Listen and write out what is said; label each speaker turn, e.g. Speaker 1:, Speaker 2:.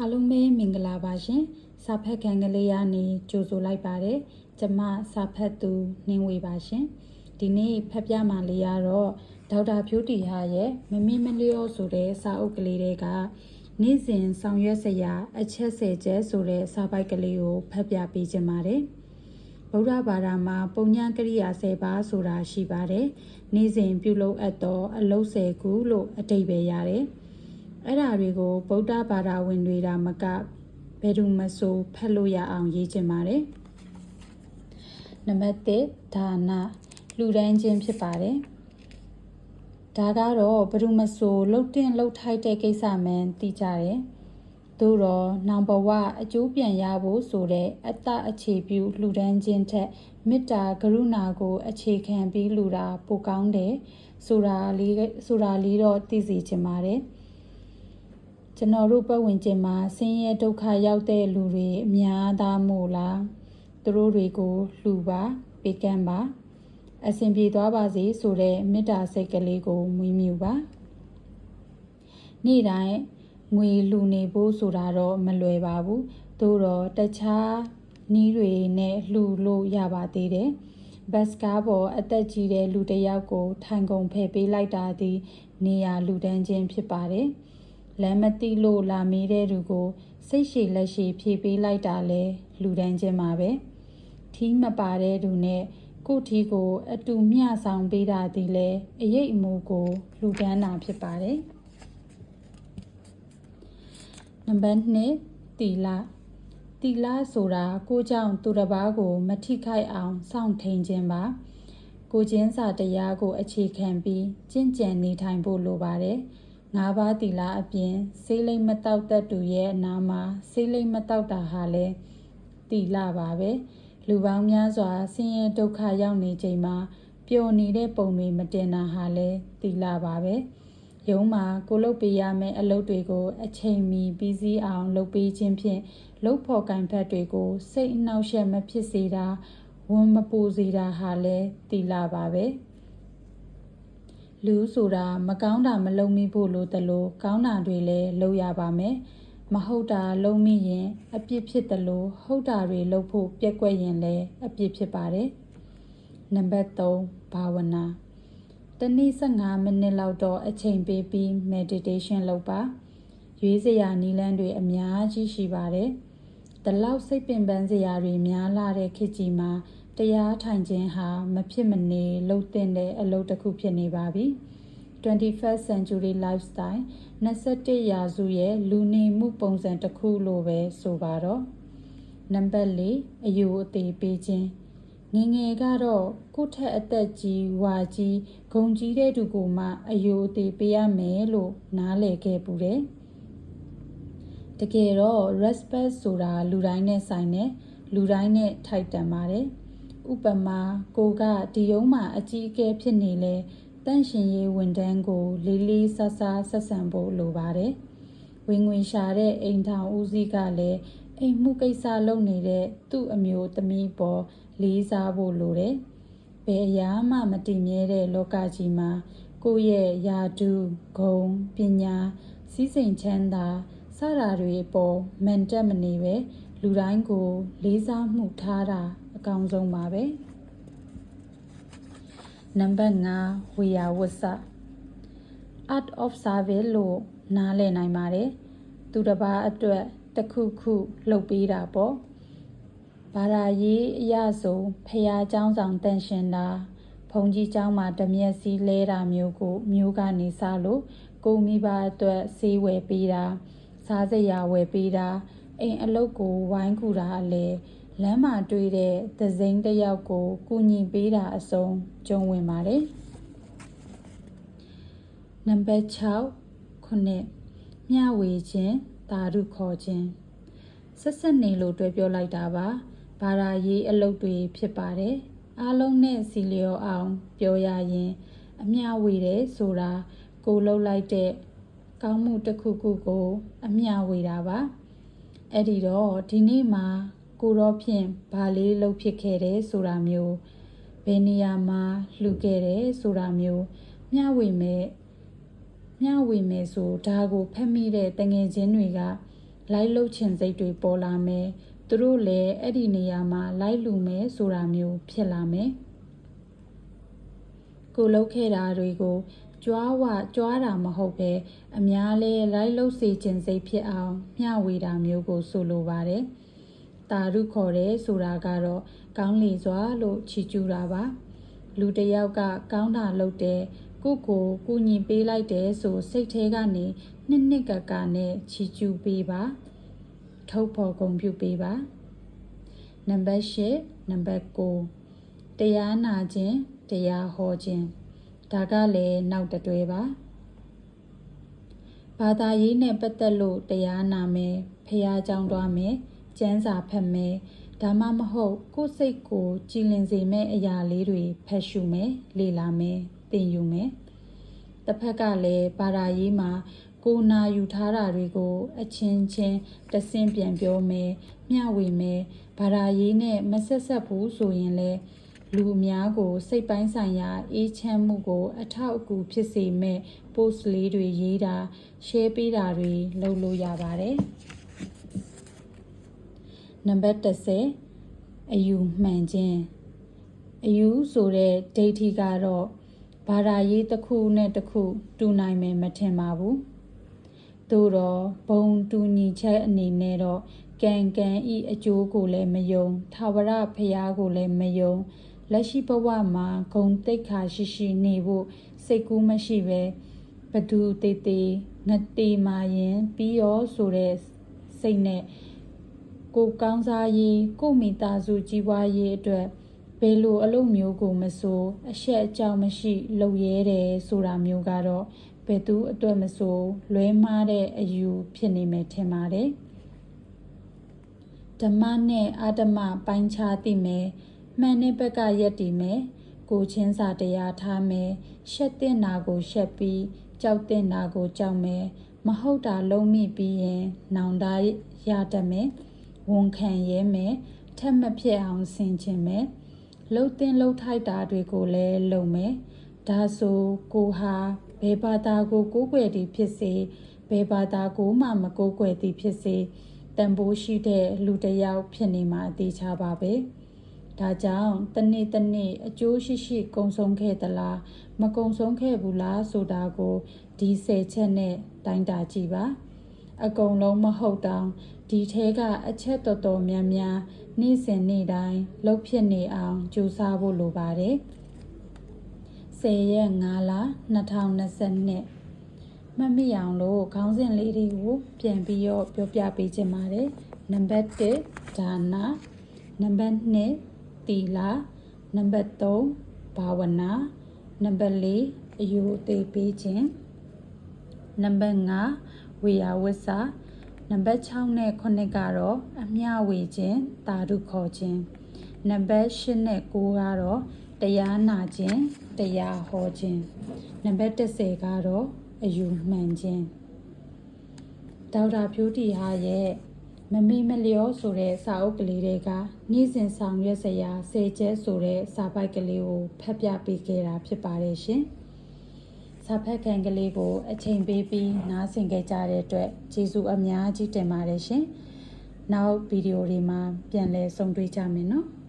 Speaker 1: အားလုံးပဲမင်္ဂလာပါရှင်စာဖတ်ခံကလေးရနေကြိုဆိုလိုက်ပါတယ်ကျမစာဖတ်သူနှင်းဝေပါရှင်ဒီနေ့ဖတ်ပြမှာလေးရတော့ဒေါက်တာဖြိုးတီဟာရဲ့မမီမလျောဆိုတဲ့စာအုပ်ကလေးတွေကနေ့စဉ်ဆောင်ရွက်စရာ အချက်ဆယ်ချက်ဆိုတဲ့စာပိုက်ကလေးကိုဖတ်ပြပေးခြင်းပါတယ်ဗုဒ္ဓဘာသာမှာပုံညာကရိယာ၁၀ပါးဆိုတာရှိပါတယ်နေ့စဉ်ပြုလုပ်အပ်သောအလုံး၁၀ခုလို့အတိတ်ပဲရတယ် အဲ့ဓာတွေကိုဗုဒ္ဓဘာသာဝင်တွေဒါမကဘယ်သူမဆိုဖတ်လို့ရအောင်ရေးချင်ပါတယ်နံပါတ်1ဒါနလူဒန်းချင်းဖြစ်ပါတယ်ဒါကတော့ဘယ်သူမဆိုလှုပ်တင်လှုပ်ထိုက်တဲ့ကိစ္စမှန်သိကြတယ်သို့တော့နောင်ဘဝအကျိုးပြန်ရဖို့ဆိုတဲ့အတ္တအခြေပြုလှူဒန်းခြင်းထက်မေတ္တာကရုဏာကို အခြေခံပြီးလှူတာပိုကောင်းတယ်ဆိုတာလေးဆိုတာလေးတော့သိစေချင်ပါတယ် ကျွန်တော်တို့ပတ်ဝန်းကျင်မှာဆင်းရဲဒုက္ခရောက်တဲ့လူတွေအများသားမို့လားသူတို့တွေကိုလှူပါပေးကမ်းပါအဆင်ပြေသွားပါစေဆိုတဲ့မေတ္တာစိတ်ကလေးကိုမွေးမြူပါနေ့တိုင်းငွေလူနေဖို့ဆိုတာတော့မလွယ်ပါဘူးသို့တော့တခြားနီးတွေနဲ့လှူလို့ရပါသေးတယ်ဘတ်စကားပေါ်အသက်ကြီးတဲ့လူတစ်ယောက်ကိုထိုင်ကုန်ဖယ်ပေးလိုက်တာသည် နေရာလူတန်းချင်းဖြစ်ပါတယ် လမ်းမသိလို့လာမေးတဲ့သူကို စိတ်ရှည်လက်ရှည်ဖြေပေးလိုက်တာလဲလူတန်းချင်းပါပဲထီးမပါတဲ့သူနဲ့ကိုထီကို အတူမျှဆောင်ပေးတာဒီလဲအရေးအမူကိုလူဒန်းတာဖြစ်ပါတယ်နံပါတ်2တီလာတီလာဆိုတာကိုကြောင့်သူတစ်ပါးကို မထိခိုက်အောင်စောင့်ထိန်ခြင်းပါကိုချင်းစာတရားကို အခြေခံပြီးကျင့်ကြံနေထိုင်ဖို့လိုပါတယ် ငါးပါးတီလာအပြင်ဆေးလိမ်မတောက်တတ်သူရဲ့အနာမှာဆေးလိမ်မတောက်တာဟာလဲတီလာပါပဲလူပေါင်းများစွာဆင်းရဲဒုက္ခရောက်နေချိန်မှာပျော်နေတဲ့ပုံတွေမတင်တာဟာလဲတီလာပါပဲရုံးမှာကိုလုပ်ပေးရမယ့်အလုပ်တွေကို အချိန်မီပြီးစီးအောင် လုပ်ပေးခြင်းဖြင့်လုပ်ဖို့ကံဖက်တွေကို စိတ်အနှောက်အယှက်မဖြစ်စေတာဝန်မပူစေတာဟာလဲတီလာပါပဲ လူဆိုတာမကောင်းတာမလုပ်မိဖို့လိုတယ်လို့ကောင်းတာတွေလည်းလုပ်ရပါမယ်မဟုတ်တာလုံးမိရင်အပြစ်ဖြစ်တယ်လို့ဟုတ်တာတွေလုပ်ဖို့ပြက်ကွက်ရင်လည်းအပြစ်ဖြစ်ပါတယ်နံပါတ်3ဘာဝနာတနေ့15မိနစ်လောက်တော့အချိန်ပေးပြီး meditation လုပ်ပါရွေးစရာနီလန်းတွေအများကြီးရှိပါတယ်။ဒီလောက်စိတ်ပင်ပန်းစရာတွေများလာတဲ့ခေတ်ကြီးမှာ တရားထိုင်ခြင်းဟာမဖြစ်မနေလှုပ်တဲ့အလုပ်တစ်ခုဖြစ်နေပါပြီ။ 21st century lifestyle 21ရာစုရဲ့လူနေမှုပုံစံတစ်ခုလို့ပဲဆိုပါတော့နံပါတ်၄အယူအသေးပေးခြင်းငငယ်ကတော့ကိုယ့်ထက်အသက်ကြီးဝါကြီးဂုံကြီးတဲ့သူကိုမှအယူအသေးပေးရမယ်လို့နားလည်ခဲ့ပူတယ်တကယ်တော့ respect ဆိုတာလူတိုင်းနဲ့ဆိုင်တဲ့လူတိုင်းနဲ့ထိုက်တန်ပါတယ် ဥပမာကိုကဒီယုံမှာအကြီးအကဲဖြစ်နေလဲတန့်ရှင်ရေးဝန်ထမ်းကိုလေးလေးဆဆဆက်ဆံဖို့လိုပါတယ်။ဝင်ငွေရှာတဲ့အိမ်ထောင်ဦးစီးကလည်းအိမ်မှုကိစ္စလုပ်နေတဲ့သူ့အမျိုးသမီးပေါ်လေးစားဖို့လိုတယ်။ဘယ်အရာမှမတည်မြဲတဲ့လောကကြီးမှာကိုယ့်ရဲ့ယာတုဂုံပညာစီးစိမ်ချမ်းသာစတာတွေပေါ်မန်တက်မနေပဲလူတိုင်းကိုလေးစားမှုထားတာ အကောင်းဆုံးပါပဲ။နံပါတ်5ဝေယဝတ်စ art of service လို့နားလည်နိုင်ပါတယ်သူတစ်ပါးအတွက်တစ်ခုခုလုပ်ပေးတာပေါ့ဘာသာရေးအရဆိုဖះเจ้าဆောင်တန်ရှင်တာဘုံကြီးเจ้าမှာတမျက်စီလဲတာမျိုးကို မျိုးကနေစားလို့ကိုမိဘအတွက်ဆေးဝယ်ပေးတာစားစရာဝယ်ပေးတာအိမ်အလုပ်ကိုဝိုင်းကူတာအလေ လမ်းမှာတွေ့တဲ့သစိမ်းတစ်ယောက်ကိုကူညီပေးတာအစုံကြုံဝင်ပါတယ်နံပါတ်6ခုနှစ်မျှဝေခြင်းတာရုခေါ်ခြင်းဆက်ဆက်နေလို့တွဲပြောလိုက်တာပါဘာသာရေးအလုပ်တွေဖြစ်ပါတယ်အားလုံးနဲ့စီလျော်အောင် ပြောရရင် အမျှဝေတယ်ဆိုတာကိုလှုပ်လိုက်တဲ့ကောင်းမှုတစ်ခုခုကို အမျှဝေတာပါအဲ့ဒီတော့ဒီနေ့မှာ ကိုတော့ဖြင့်ဘာလေးလှုပ်ဖြစ်ခဲ့တယ်ဆိုတာမျိုးဘယ်နေရာမှာလှူခဲ့တယ်ဆိုတာမျိုးမျှဝေမဲ့မျှဝေမယ်ဆိုဒါကိုဖက်မိတဲ့တငယ်ချင်းတွေကလိုက်လှုပ်ချင်စိတ်တွေပေါ်လာမယ်သူတို့လည်းအဲ့ဒီနေရာမှာလိုက်လူမယ်ဆိုတာမျိုးဖြစ်လာမယ်ကိုလှုပ်ခဲ့တာတွေကိုကြွားဝကြွားတာမဟုတ်ပဲအများလဲလိုက်လှုပ်စေခြင်းစိတ်ဖြစ်အောင်မျှဝေတာမျိုးကိုဆိုလိုပါတယ် တာရုခေါ်တယ်ဆိုတာကတော့ကောင်းလေစွာလို့ချီးကျူးတာပါလူတယောက်ကကောင်းတာလုပ်တယ်ကိုကိုကုညီပေးလိုက်တယ်ဆိုစိတ်ထဲကနေနှစ်နှစ်ကကနဲ့ချီးကျူးပေးပါထုတ်ဖော်ဂုဏ်ပြုပေးပါနံပါတ်၈နံပါတ်9တရားနာခြင်းတရားဟောခြင်းဒါကလည်းနောက်တတွဲပါဘာသာရေးနဲ့ပတ်သက်လို့တရားနာမယ်ဖះကြောင်းသွားမယ် ကျမ်းစာဖတ်မယ်ဒါမှမဟုတ်ကိုယ်စိတ်ကိုကြည်လင်စေမဲ့အရာလေးတွေဖတ်ရှုမယ်လေ့လာမယ်သင်ယူမယ်တစ်ဖက်ကလည်းဘာသာရေးမှာကိုနာယူထားတာတွေကိုအချင်းချင်းတဆင့်ပြန်ပြောမယ်မျှဝေမယ်ဘာသာရေးနဲ့မဆက်ဆက်ဘူးဆိုရင်လည်းလူအများကိုစိတ်ပိုင်းဆိုင်ရာအေးချမ်းမှုကို အထောက်အကူဖြစ်စေမဲ့ post လေးတွေရေးတာ share ပေးတာတွေလုပ်လို့ရပါတယ် နံပါတ်30အယူမှန်ခြင်းအယူဆိုတဲ့ဒိဋ္ဌိကတော့ဘာသာရေးတစ်ခုနဲ့တစ်ခုတူနိုင်မယ်မထင်ပါဘူးသို့တော့ဘုံတူညီချက်အနေနဲ့တော့ကံကံဤအကျိုးကိုလည်းမယုံသာဝရဖရာကိုလည်းမယုံလက်ရှိဘဝမှာဂုံတိတ်ခါရှိရှိနေဖို့စိတ်ကူးမရှိပဲဘဒူတေတေငတေမာရင်ပြီးရောဆိုတဲ့စိတ်နဲ့ ကိုကောင်းစားရေးကိုမိသားစုကြီးပွားရေးအတွက်ဘယ်လိုအလုပ်မျိုးကိုမဆိုအရှက်အကြောင်းမရှိလုပ်ရဲတယ်ဆိုတာမျိုးကတော့ဘယ်သူအတွက်မဆိုလွဲမှားတဲ့အယူဖြစ်နေမယ်ထင်ပါတယ်ဓမ္မနဲ့အာတမပိုင်းခြားသိမယ်မှန်တဲ့ဘက်ကရက်တည်မယ်ကိုချင်းစာတရားထားမယ်ရှက်တဲ့နာကိုရှက်ပြီးကြောက်တဲ့နာကိုကြောက်မယ်မဟုတ်တာလုံးမိပြီးရင်နောင်တရတတ်မယ် ဝန်ခံရဲမယ်ထက်မဖြစ်အောင်ဆင်ခြင်မယ်လှုပ်တင်လှုပ်ထိုက်တာတွေကိုလည်းလုံမယ်ဒါဆိုကိုဟာဘယ်ဘာသာကိုကိုးကွယ်သည်ဖြစ်စေဘယ်ဘာသာကိုမှမကိုးကွယ်သည်ဖြစ်စေတန်ဖိုးရှိတဲ့လူတစ်ယောက်ဖြစ်နေမှာအသေးချပါပဲဒါကြောင့်တနေ့တနေ့အကျိုးရှိရှိကုံဆုံးခဲ့သလားမကုံဆုံးခဲ့ဘူးလားဆိုတာကိုဒီ၁၀ချက်နဲ့တိုင်းတာကြည့်ပါ အကုန်လုံးမဟုတ်တောင်ဒီထဲကအချက်တော်တော်များများနေ့စဉ်နေ့တိုင်းလှုပ်ဖြစ်နေအောင်ကြိုးစားဖို့လိုပါတယ်10ရက်5လ2022မမိအောင်လို့ခေါင်းစဉ်လေးတွေကိုပြန်ပြီးတော့ပြောပြပေးခြင်းပါတယ်နံပါတ်1ဒါနာနံပါတ်2သီလနံပါတ်3ဘာဝနာနံပါတ်4အယူအသေးပေးခြင်းနံပါတ်5 ဝေယဝစ္စနံပါတ်6နဲ့9ကတော့အမျှဝေခြင်းတာဓုခေါ်ခြင်းနံပါတ်8နဲ့9ကတော့တရားနာခြင်းတရားဟောခြင်းနံပါတ်10ကတော့အယူမှန်ခြင်းဒေါက်တာဖြိုးတီဟာရဲ့မမီမလျောဆိုတဲ့စာအုပ်ကလေးတွေကနေ့စဉ်ဆောင်ရွက်စရာစေကျဲဆိုတဲ့စာပိုက်ကလေးကိုဖတ်ပြပေးခဲ့တာဖြစ်ပါတယ်ရှင်။ စာဖတ်ခံကလေးကို အချိန်ပေးပြီးနားဆင်ခဲ့ကြတဲ့အတွက်ကျေးဇူးအများကြီးတင်ပါတယ်ရှင်။နောက်ဗီဒီယိုတွေမှာပြန်လည်ဆုံတွေ့ကြမယ်နော်။